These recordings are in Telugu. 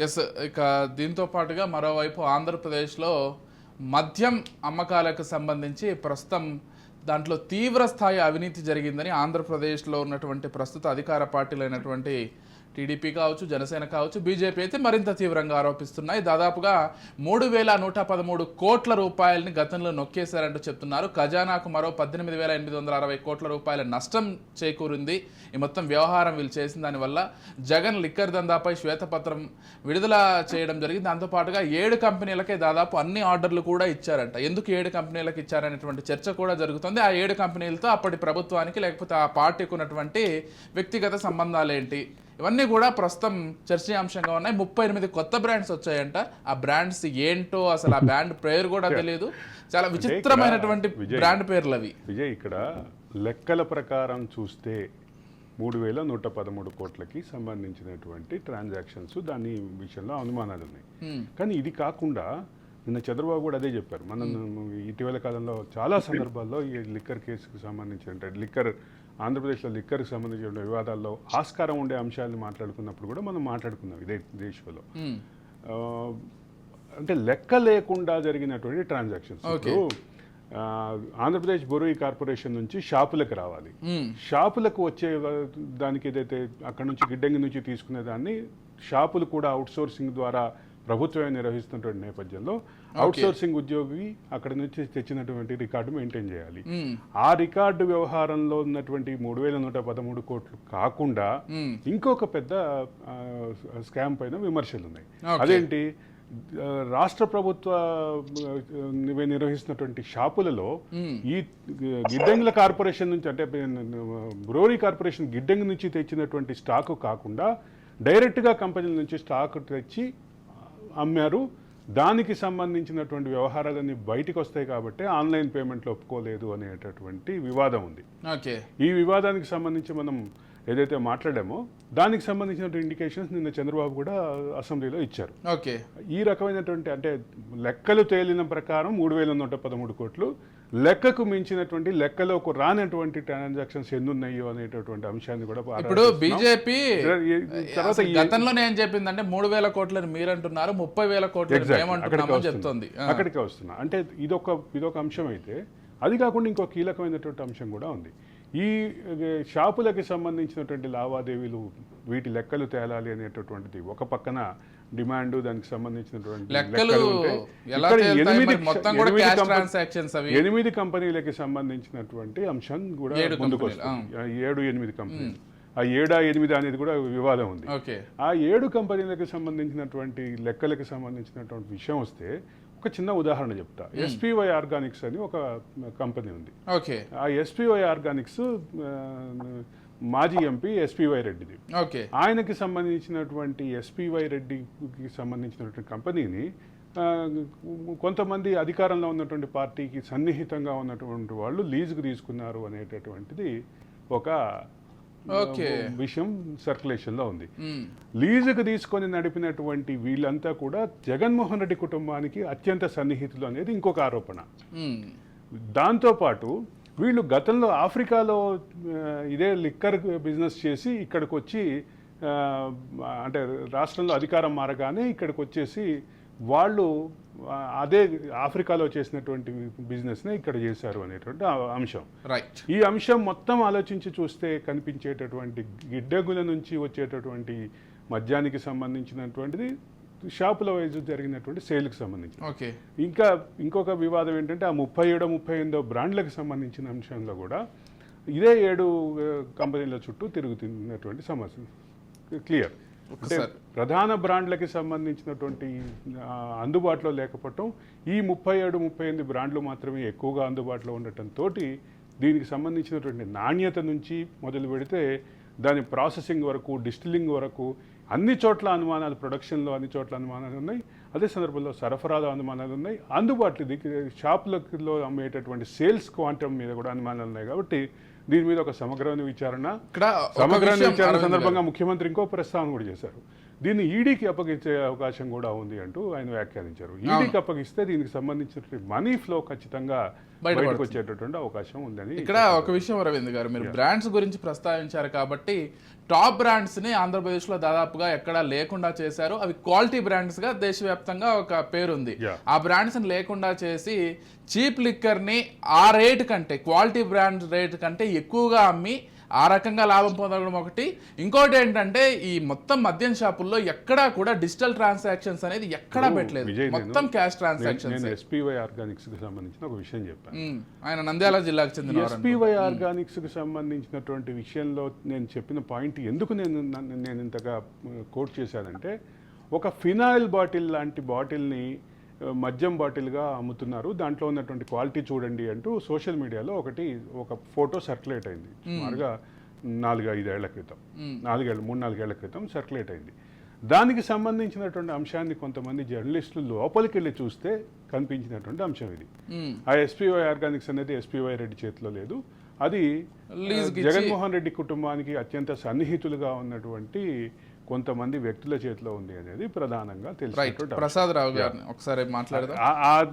ఎస్ ఇక దీంతో పాటుగా మరోవైపు ఆంధ్రప్రదేశ్లో మద్యం అమ్మకాలకు సంబంధించి ప్రస్తుతం దాంట్లో తీవ్ర స్థాయి అవినీతి జరిగిందని ఆంధ్రప్రదేశ్లో ఉన్నటువంటి ప్రస్తుత అధికార పార్టీలైనటువంటి టీడీపీ కావచ్చు జనసేన కావచ్చు బీజేపీ అయితే మరింత తీవ్రంగా ఆరోపిస్తున్నాయి. దాదాపుగా మూడు వేల నూట పదమూడు కోట్ల రూపాయలని గతంలో నొక్కేశారంటూ చెప్తున్నారు. ఖజానాకు మరో పద్దెనిమిది వేల ఎనిమిది వందల అరవై కోట్ల రూపాయల నష్టం చేకూరింది. ఈ మొత్తం వ్యవహారం వీళ్ళు చేసిన దానివల్ల జగన్ లిక్కర్ దందాపై శ్వేతపత్రం విడుదల చేయడం జరిగింది. దాంతోపాటుగా ఏడు కంపెనీలకే దాదాపు అన్ని ఆర్డర్లు కూడా ఇచ్చారంట. ఎందుకు ఏడు కంపెనీలకు ఇచ్చారనేటువంటి చర్చ కూడా జరుగుతుంది. ఆ ఏడు కంపెనీలతో అప్పటి ప్రభుత్వానికి లేకపోతే ఆ పార్టీకి ఉన్నటువంటి వ్యక్తిగత సంబంధాలు ఏంటి ఇవన్నీ కూడా ప్రస్తుతం చర్చనీయాంశంగా ఉన్నాయి. ముప్పై ఎనిమిది కొత్త బ్రాండ్స్ వచ్చాయంట. ఆ బ్రాండ్స్ ఏంటో అసలు ఆ బ్రాండ్ పేరు కూడా తెలియదు చాలా విచిత్రమైనటువంటి. బ్రాండ్ పేర్లు అవి. విజయ్ ఇక్కడ లెక్కల ప్రకారం చూస్తే మూడు వేల నూట పదమూడు కోట్లకి సంబంధించినటువంటి ట్రాన్సాక్షన్స్ దాని విషయంలో అనుమానాలు ఉన్నాయి. కానీ ఇది కాకుండా నిన్న చంద్రబాబు కూడా అదే చెప్పారు. మనం ఇటీవల కాలంలో చాలా సందర్భాల్లో ఈ లిక్కర్ కేసుకు సంబంధించిన లిక్కర్ ఆంధ్రప్రదేశ్లో లిక్కర్కి సంబంధించిన వివాదాల్లో ఆస్కారం ఉండే అంశాలను మాట్లాడుకున్నప్పుడు కూడా మనం మాట్లాడుకున్నాం ఇదే దేశంలో. అంటే లెక్క లేకుండా జరిగినటువంటి ట్రాన్సాక్షన్స్. ఆంధ్రప్రదేశ్ బొరుయి కార్పొరేషన్ నుంచి షాపులకు రావాలి. షాపులకు వచ్చే దానికి ఏదైతే అక్కడ నుంచి గిడ్డంగి నుంచి తీసుకునే దాన్ని షాపులు కూడా అవుట్ సోర్సింగ్ ద్వారా ప్రభుత్వమే నిర్వహిస్తున్నటువంటి నేపథ్యంలో అవుట్ సోర్సింగ్ ఉద్యోగి అక్కడ నుంచి తెచ్చినటువంటి రికార్డు మెయింటైన్ చేయాలి. ఆ రికార్డు వ్యవహారంలో ఉన్నటువంటి మూడు వేల నూట పదమూడు కోట్లు కాకుండా. ఇంకొక పెద్ద స్కామ్ పైన విమర్శలు ఉన్నాయి. అదేంటి రాష్ట్ర ప్రభుత్వ నిర్వహిస్తున్నటువంటి షాపులలో ఈ గిడ్డంగుల కార్పొరేషన్ నుంచి అంటే బ్రోరీ కార్పొరేషన్ గిడ్డంగి నుంచి తెచ్చినటువంటి స్టాక్ కాకుండా డైరెక్ట్గా కంపెనీల నుంచి స్టాక్ తెచ్చి అమ్మారు. దానికి సంబంధించినటువంటి వ్యవహారాలన్నీ బయటికి వస్తాయి కాబట్టి ఆన్లైన్ పేమెంట్లు ఒప్పుకోలేదు అనేటటువంటి వివాదం ఉంది. ఓకే. ఈ వివాదానికి సంబంధించి మనం ఏదైతే మాట్లాడామో దానికి సంబంధించినటువంటి ఇండికేషన్స్ నిన్న చంద్రబాబు కూడా అసెంబ్లీలో ఇచ్చారు. ఓకే. ఈ రకమైనటువంటి అంటే లెక్కలు తేలిన ప్రకారం మూడు వేల నూట పదమూడు కోట్లు లెక్కకు మించినటువంటి లెక్కలోకి రానటువంటి ట్రాన్సాక్షన్స్ ఎన్ని ఉన్నాయో అనేటటువంటి అంశాన్ని కూడా ఇప్పుడు. బీజేపీ తర్వాత గతంలోనే ఏం చెప్పిందంటే మూడు వేల కోట్లని మీరంటున్నారు ముప్పై వేల వస్తున్నా. చెప్తోంది. అక్కడికే వస్తున్నా అంటే ఇదొక ఇదొక అంశం అయితే అది కాకుండా ఇంకో కీలకమైనటువంటి అంశం కూడా ఉంది ఈ షాపులకి సంబంధించినటువంటి లావాదేవీలు వీటి లెక్కలు తేలాలి అనేటటువంటిది ఒక పక్కన డిమాండ్ దానికి సంబంధించినటువంటి ఎనిమిది కంపెనీలకి సంబంధించినటువంటి అంశం కూడా ముందుకు వస్తుంది. ఏడు ఎనిమిది కంపెనీలు. ఆ ఏడా ఎనిమిది అనేది కూడా వివాదం ఉంది. ఆ ఏడు కంపెనీలకు సంబంధించినటువంటి లెక్కలకు సంబంధించినటువంటి విషయం వస్తే ఒక చిన్న ఉదాహరణ చెప్తా. ఎస్పీవై ఆర్గానిక్స్ అని ఒక కంపెనీ ఉంది. ఓకే. ఆ ఎస్పీవై ఆర్గానిక్స్ మాజీ ఎంపీ ఎస్పీవై రెడ్డిది ఓకే. ఆయనకి సంబంధించినటువంటి ఎస్పీవై రెడ్డికి సంబంధించినటువంటి కంపెనీని కొంతమంది అధికారంలో ఉన్నటువంటి పార్టీకి సన్నిహితంగా ఉన్నటువంటి వాళ్ళు లీజుకు తీసుకున్నారు అనేటటువంటిది ఒక. విషయం సర్క్యులేషన్లో ఉంది. లీజుకు తీసుకొని నడిపినటువంటి వీళ్ళంతా కూడా జగన్మోహన్ రెడ్డి కుటుంబానికి అత్యంత సన్నిహితులు అనేది ఇంకొక ఆరోపణ. దాంతోపాటు వీళ్ళు గతంలో ఆఫ్రికాలో ఇదే లిక్కర్ బిజినెస్ చేసి ఇక్కడికి వచ్చి అంటే రాష్ట్రంలో అధికారం మారగానే ఇక్కడికి వచ్చేసి వాళ్ళు అదే ఆఫ్రికాలో చేసినటువంటి బిజినెస్ని ఇక్కడ చేశారు అనేటువంటి అంశం. రైట్ ఈ అంశం మొత్తం ఆలోచించి చూస్తే కనిపించేటటువంటి గిడ్డగుల నుంచి వచ్చేటటువంటి మద్యానికి సంబంధించినటువంటిది షాపుల వైజ్ జరిగినటువంటి సేల్కి సంబంధించి ఓకే. ఇంకా ఇంకొక వివాదం ఏంటంటే ఆ ముప్పై ఏడో ముప్పై ఎనిమిదో బ్రాండ్లకు సంబంధించిన అంశంలో కూడా ఇదే ఏడు కంపెనీల చుట్టూ తిరుగుతున్నటువంటి సమస్య. క్లియర్. ప్రధాన బ్రాండ్లకి సంబంధించినటువంటి అందుబాటులో లేకపోవటం ఈ ముప్పై ఏడు ముప్పై ఎనిమిది బ్రాండ్లు మాత్రమే ఎక్కువగా అందుబాటులో ఉండటంతో దీనికి సంబంధించినటువంటి నాణ్యత నుంచి మొదలు పెడితే దాని ప్రాసెసింగ్ వరకు డిస్టిల్లింగ్ వరకు అన్ని చోట్ల అనుమానాలు ప్రొడక్షన్లో అన్ని చోట్ల అనుమానాలు ఉన్నాయి. అదే సందర్భంలో సరఫరాలో అనుమానాలు ఉన్నాయి. అందుబాటులో షాపులలో అమ్మేటటువంటి సేల్స్ క్వాంటమ్ మీద కూడా అనుమానాలు ఉన్నాయి కాబట్టి దీని మీద ఒక సమగ్రమైన విచారణ. సమగ్రమైన విషయం విచారణ సందర్భంగా ముఖ్యమంత్రి ఇంకో ప్రస్తావన కూడా చేశారు. దీన్ని ఈడీకి అప్పగించే అవకాశం కూడా ఉంది అంటూ ఆయన వ్యాఖ్యానించారు. ఈడీకి అప్పగిస్తే దీనికి సంబంధించిన మనీ ఫ్లో ఖచ్చితంగా. బయటకు వచ్చేటటువంటి అవకాశం ఉందని ఇక్కడ ఒక విషయం అరవింద్ గారు మీరు బ్రాండ్స్ గురించి ప్రస్తావించారు కాబట్టి టాప్ బ్రాండ్స్ని ఆంధ్రప్రదేశ్లో దాదాపుగా ఎక్కడా లేకుండా చేశారు. అవి క్వాలిటీ బ్రాండ్స్గా దేశవ్యాప్తంగా ఒక పేరుంది. ఆ బ్రాండ్స్ని లేకుండా చేసి చీప్ లిక్కర్ని ఆ రేట్ కంటే క్వాలిటీ బ్రాండ్ రేట్ కంటే ఎక్కువగా అమ్మి ఆ రకంగా లాభం పొందడం ఒకటి. ఇంకోటి ఏంటంటే ఈ మొత్తం మద్యం షాపుల్లో ఎక్కడా కూడా డిజిటల్ ట్రాన్సాక్షన్స్ అనేది ఎక్కడా పెట్టలేదు. మొత్తం క్యాష్ ట్రాన్సాక్షన్స్. ఎస్పీవై ఆర్గానిక్స్కి సంబంధించిన ఒక విషయం చెప్పాను. ఆయన నంద్యాల జిల్లాకు చెందిన ఎస్పీవై ఆర్గానిక్స్కి సంబంధించినటువంటి విషయంలో నేను చెప్పిన పాయింట్ ఎందుకు నేను నేను ఇంతగా కోట్ చేశానంటే ఒక ఫినాయిల్ బాటిల్ లాంటి బాటిల్ని మద్యం బాటిల్గా అమ్ముతున్నారు. దాంట్లో ఉన్నటువంటి క్వాలిటీ చూడండి అంటూ సోషల్ మీడియాలో ఒకటి ఒక ఫోటో సర్క్యులేట్ అయింది. సుమారుగా నాలుగు ఐదేళ్ళ క్రితం. నాలుగేళ్ళ మూడు నాలుగేళ్ళ క్రితం సర్క్యులేట్ అయింది. దానికి సంబంధించినటువంటి అంశాన్ని కొంతమంది జర్నలిస్టులు లోపలికి వెళ్ళి చూస్తే కనిపించినటువంటి అంశం ఇది. ఆ ఎస్పీవై ఆర్గానిక్స్ అనేది ఎస్పీవై రెడ్డి చేతిలో లేదు. అది జగన్మోహన్ రెడ్డి కుటుంబానికి అత్యంత సన్నిహితులుగా ఉన్నటువంటి కొంతమంది వ్యక్తుల చేతిలో ఉంది అనేది ప్రధానంగా అంశం. ప్రసాద్ రావు గారిని ఒకసారి మాట్లాడదాం.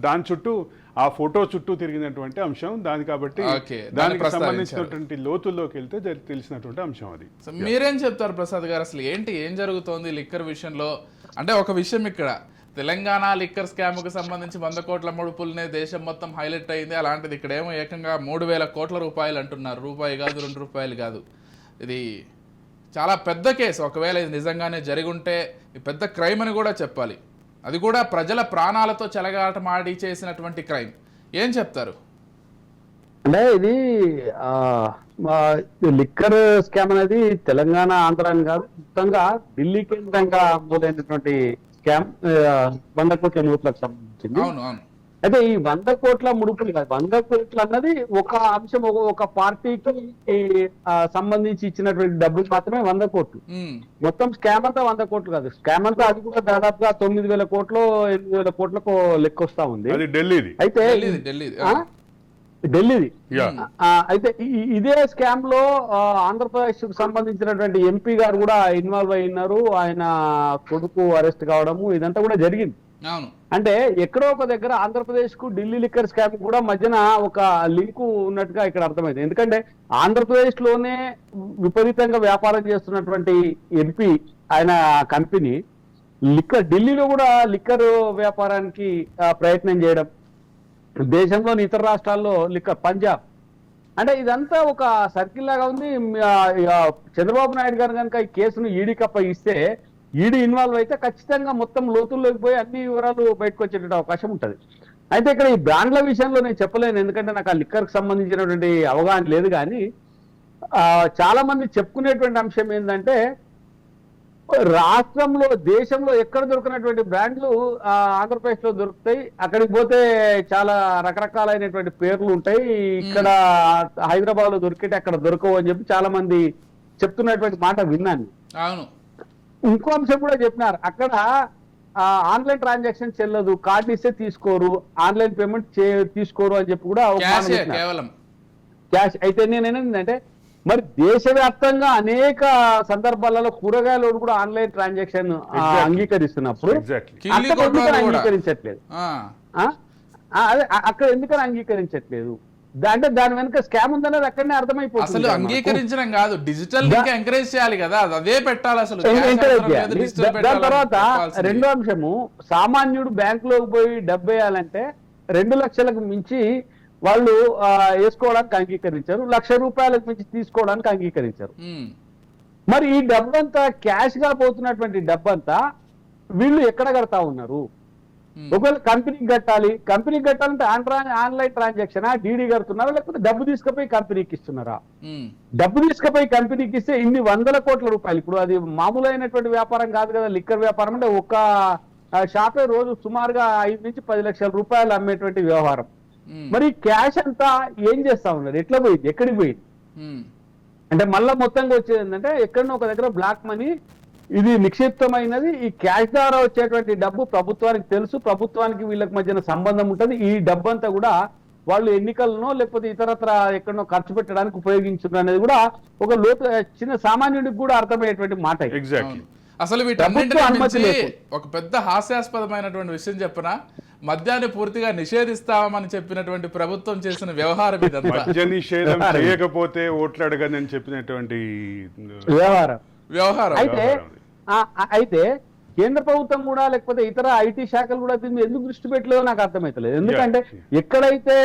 దాని చుట్టూ ఆ ఫోటో చుట్టూ తిరిగినటువంటి అంశం. దాని కాబట్టి దానికి. సంబంధించినటువంటి లోతుల్లోకి వెళ్తే తెలి- తెలిసినటువంటి అంశం అది. మీరేం చెప్తారు ప్రసాద్ గారు? అసలు ఏంటి ఏం జరుగుతోంది లిక్కర్ విషయంలో? అంటే ఒక విషయం ఇక్కడ. తెలంగాణ లిక్కర్ స్కామ్కు సంబంధించి వంద కోట్ల ముడుపులనే దేశం మొత్తం హైలైట్ అయింది. అలాంటిది ఇక్కడ ఏమో ఏకంగా మూడు వేల కోట్ల రూపాయలు అంటున్నారు. రూపాయి కాదు రెండు రూపాయలు కాదు. ఇది చాలా పెద్ద కేసు. ఒకవేళ ఇది నిజంగానే జరిగి ఉంటే పెద్ద క్రైమ్ అని కూడా చెప్పాలి. అది కూడా ప్రజల ప్రాణాలతో చెలగాటమాడి చేసినటువంటి క్రైమ్. ఏం చెప్తారు? అంటే ఇది లిక్కర్ స్కామ్ అనేది తెలంగాణ ఆంధ్ర కాదు మొత్తంగా ఢిల్లీ కేంద్రంగా మొదలైనటువంటి స్కామ్ వంద కోట్ల నోట్లకు సంబంధించింది. అవును అవును. అయితే ఈ వంద కోట్ల ముడుపులు కాదు వంద కోట్లు అన్నది ఒక అంశం ఒక- ఒక పార్టీకి సంబంధించి ఇచ్చినటువంటి డబ్బులు మాత్రమే వంద కోట్లు. మొత్తం స్కామ్ అంతా వంద కోట్లు కాదు. స్కామ్ అంతా అది కూడా దాదాపుగా తొమ్మిది వేల కోట్లు ఎనిమిది వేల కోట్లకు లెక్క వస్తా ఉంది. అది ఢిల్లీది. అయితే ఢిల్లీది ఢిల్లీది ఆ? ఢిల్లీది. యా. ఆ, అయితే ఇదే స్కామ్లో ఆంధ్రప్రదేశ్కు సంబంధించినటువంటి ఎంపీ గారు కూడా ఇన్వాల్వ్ అయి ఉన్నారు ఆయన కొడుకు అరెస్ట్ కావడము ఇదంతా కూడా జరిగింది. అంటే ఎక్కడో ఒక దగ్గర ఆంధ్రప్రదేశ్కు ఢిల్లీ లిక్కర్ స్కామ్ కూడా మధ్యన ఒక లింకు ఉన్నట్టుగా ఇక్కడ అర్థమైంది. ఎందుకంటే ఆంధ్రప్రదేశ్లోనే విపరీతంగా వ్యాపారం చేస్తున్నటువంటి ఎంపీ ఆయన కంపెనీ లిక్కర్ ఢిల్లీలో కూడా లిక్కర్ వ్యాపారానికి ప్రయత్నం చేయడం దేశంలోని ఇతర రాష్ట్రాల్లో లిక్కర్ పంజాబ్. అంటే ఇదంతా ఒక సర్కిల్ లాగా ఉంది చంద్రబాబు నాయుడు గారు కనుక ఈ కేసును ఈడీకి అప్పగిస్తే ఈడీ ఇన్వాల్వ్ అయితే ఖచ్చితంగా మొత్తం లోతుల్లోకి పోయి అన్ని వివరాలు బయటకు వచ్చేట అవకాశం ఉంటుంది. అయితే ఇక్కడ ఈ బ్రాండ్ల విషయంలో నేను చెప్పలేను ఎందుకంటే నాకు ఆ లిక్కర్కి సంబంధించినటువంటి అవగాహన లేదు కానీ ఆ, చాలా మంది చెప్పుకునేటువంటి అంశం ఏంటంటే రాష్ట్రంలో దేశంలో ఎక్కడ దొరికినటువంటి బ్రాండ్లు ఆ, ఆంధ్రప్రదేశ్లో దొరుకుతాయి. అక్కడికి పోతే చాలా రకరకాలైనటువంటి పేర్లు ఉంటాయి. ఇక్కడ హైదరాబాద్లో దొరికితే అక్కడ దొరకవు అని చెప్పి చాలా మంది చెప్తున్నటువంటి మాట విన్నాను. అవును. ఇంకో అంశం కూడా చెప్పినారు. అక్కడ ఆన్లైన్ ట్రాన్సాక్షన్ చెల్లదు కార్డు ఇస్తే తీసుకోరు ఆన్లైన్ పేమెంట్ చే తీసుకోరు అని చెప్పి కూడా క్యాషే చెప్పినారు. కేవలం. క్యాష్ అయితే నేనేంటంటే మరి దేశవ్యాప్తంగా అనేక సందర్భాలలో కూరగాయలు కూడా ఆన్లైన్ ట్రాన్సాక్షన్. అంగీకరిస్తున్నప్పుడు అంగీకరించట్లేదు? ఆ, ఆ? ఆ, అదే అ- అక్కడ ఎందుకని అంగీకరించట్లేదు? అంటే దాని వెనుక స్కామ్ ఉందనేది అక్కడనే అర్థమైపోతుంది అసలు. అంగీకరించడం కాదు. డిజిటల్ ఎంకరేజ్ చేయాలి కదా. అది పెట్టాలి అసలు. దాని తర్వాత. రెండో అంశము సామాన్యుడు బ్యాంకులోకి పోయి డబ్బు వేయాలంటే రెండు లక్షలకు మించి వాళ్ళు వేసుకోవడానికి అంగీకరించారు. లక్ష రూపాయలకు మించి తీసుకోవడానికి అంగీకరించారు. మరి ఈ డబ్బంతా క్యాష్గా పోతున్నటువంటి డబ్బంతా వీళ్ళు ఎక్కడ కడతా ఉన్నారు. ఒకవేళ కంపెనీకి కట్టాలి కంపెనీకి కట్టాలంటే ఆన్లైన్ ఆన్లైన్ ట్రాన్సాక్షన్ డీడీ కడుతున్నారా లేకపోతే డబ్బు తీసుకుపోయి కంపెనీకి ఇస్తున్నారా? ఉమ్, డబ్బు తీసుకుపోయి కంపెనీకి ఇస్తే ఇన్ని వందల కోట్ల రూపాయలు. ఇప్పుడు అది మామూలైనటువంటి వ్యాపారం కాదు కదా లిక్కర్ వ్యాపారం అంటే ఒక షాపే రోజు సుమారుగా ఐదు నుంచి పది లక్షల రూపాయలు అమ్మేటువంటి వ్యవహారం. ఉమ్, మరి క్యాష్ అంతా ఏం చేస్తా ఉన్నారు ఎట్లా పోయింది? ఎక్కడికి పోయింది? అంటే మళ్ళా మొత్తంగా వచ్చేది ఏంటంటే ఎక్కడనో ఒక దగ్గర బ్లాక్ మనీ ఇది నిక్షిప్తమైనది. ఈ క్యాష్ ద్వారా వచ్చేటువంటి డబ్బు ప్రభుత్వానికి తెలుసు. ప్రభుత్వానికి వీళ్ళకి మధ్యన సంబంధం ఉంటుంది. ఈ డబ్బు అంతా కూడా వాళ్ళు ఎన్నికలను లేకపోతే ఇతరత్ర ఎక్కడనో ఖర్చు పెట్టడానికి ఉపయోగించున్నారు అనేది కూడా ఒక లోతు చిన్న సామాన్యుడికి కూడా అర్థమయ్యేటువంటి మాట. ఎగ్జాక్ట్లీ. అసలు వీటన్నింటినీ. ఒక పెద్ద హాస్యాస్పదమైనటువంటి విషయం చెప్పనా? మద్యాన్ని పూర్తిగా నిషేధిస్తామని చెప్పినటువంటి ప్రభుత్వం చేసిన వ్యవహారం ఇదంతా. మద్య నిషేధం చేయకపోతే ఓట్లు అడగని అని చెప్పినటువంటి వ్యవహారం. వ్యవహారం. అయితే అయితే కేంద్ర ప్రభుత్వం కూడా లేకపోతే ఇతర ఐటీ శాఖలు కూడా దీన్ని ఎందుకు దృష్టి పెట్టలేదో నాకు అర్థమైతలేదు. ఎందుకంటే ఎక్కడైతే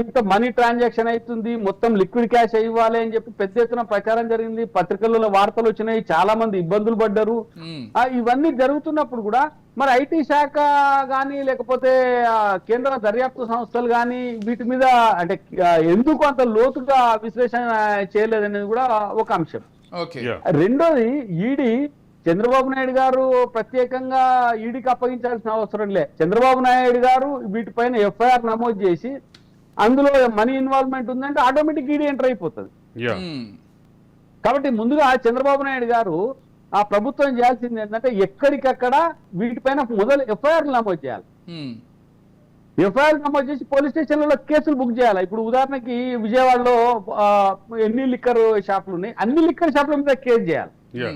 ఇంత మనీ ట్రాన్సాక్షన్ అవుతుంది మొత్తం లిక్విడ్ క్యాష్ ఇవ్వాలి అని చెప్పి పెద్ద ఎత్తున ప్రచారం జరిగింది పత్రికలలో వార్తలు వచ్చినాయి చాలా మంది ఇబ్బందులు పడ్డారు. ఆ, ఇవన్నీ జరుగుతున్నప్పుడు కూడా మరి ఐటీ శాఖ కానీ లేకపోతే కేంద్ర దర్యాప్తు సంస్థలు కానీ వీటి మీద అంటే ఎందుకు అంత లోతుగా విశ్లేషణ చేయలేదనేది కూడా ఒక అంశం. రెండోది ఈడీ చంద్రబాబు నాయుడు గారు ప్రత్యేకంగా ఈడీకి అప్పగించాల్సిన అవసరం లే. చంద్రబాబు నాయుడు గారు వీటిపైన ఎఫ్ఐఆర్ నమోదు చేసి అందులో మనీ ఇన్వాల్వ్మెంట్ ఉందంటే ఆటోమేటిక్ ఈడీ ఎంటర్ అయిపోతుంది. కాబట్టి ముందుగా చంద్రబాబు నాయుడు గారు ఆ ప్రభుత్వం చేయాల్సింది ఏంటంటే ఎక్కడికక్కడ వీటిపైన మొదలు ఎఫ్ఐఆర్ నమోదు చేయాలి. ఎఫ్ఐఆర్ నమోదు చేసి పోలీస్ స్టేషన్లలో కేసులు బుక్ చేయాలి. ఇప్పుడు ఉదాహరణకి విజయవాడలో ఎన్ని లిక్కర్ షాపులు ఉన్నాయి? అన్ని లిక్కర్ షాపుల మీద కేసు చేయాలి.